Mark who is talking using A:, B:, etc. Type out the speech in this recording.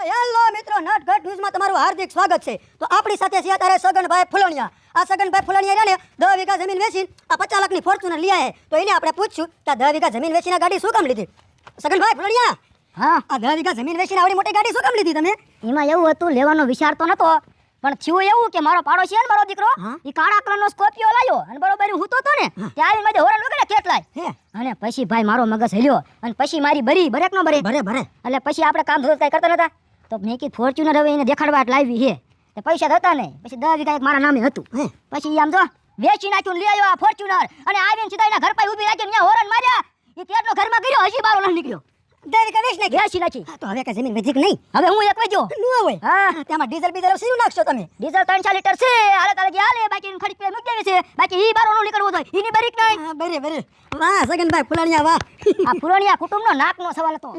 A: Hello મિત્રો નટઘટ ન્યૂઝમાં તમારું હાર્દિક સ્વાગત છે. તો આપણી સાથે છે અત્યારે સગનભાઈ ફુલણિયા. આ સગનભાઈ ફુલણિયા રહ્યા ને દસ વીઘા જમીન વેચીને આ પચાસ લાખની ફોર્ચ્યુનર લઈ આવે તો એને આપણે પૂછ્યું કે દસ વીઘા જમીન વેચીને ગાડી શું કામ લીધી? સગનભાઈ ફુલણિયા
B: હા.
A: આ દસ વીઘા જમીન વેચીને આવડી મોટી ગાડી શું કામ લીધી તમે?
B: એમાં એવું હતું લેવાનો વિચાર તો નતો પણ થયું એવું કે મારો પાડોશી છે ને મારો દીકરો એ કાળા કલરનો સ્કોર્પિયો લાવ્યો અને બરોબર હું તો તો ને ત્યારે મેં હોરન વગેરે કેટલાય.
A: હે.
B: અને પછી ભાઈ મારો મગજ હેલ્યો અને પછી મારી બરી બરેક નો બરે.
A: ભરે ભરે
B: એટલે પછી આપણે કામ ધંધો કાંઈ કરતા નતા. તો મેં કીધું ફોર્ચ્યુનર હવે એને દેખાડવા લાવી છે. તો પૈસા હતા નહીં. પછી દસ વીઘા એક મારા નામે હતું. પછી આમ જો વેચી નાખ્યું લઈ આવ્યો આ ફોર્ચ્યુનર અને આવીને સીધા એના ઘર પાસે ઊભી રાખીને ત્યાં હોરન માર્યા. એ કેટલો ઘરમાં ગયો હજી બારો ના નીકળ્યો.
A: વેચ નાખી.
B: નાખી
A: તો હવે કઈ જમીન નહીં.
B: હવે હું એક વજો
A: ન હોય.
B: હા.
A: તેમાં ડીઝલ બીઝલ શું નાખશો તમે?
B: ડીઝલ ત્રણ ચાર લીટર છે. હાલે તાલે જે હાલે બાકી ખરીદ પે મૂકી દેવી છે. બાકી ઈ બારો નું નીકળવું જોઈએ. ઈની બરીક નહીં.
A: બરે બરે. વાહ સગનભાઈ ફુલણિયા વાહ.
B: આ પુરાણિયા કુટુંબનો નાકનો સવાલ હતો.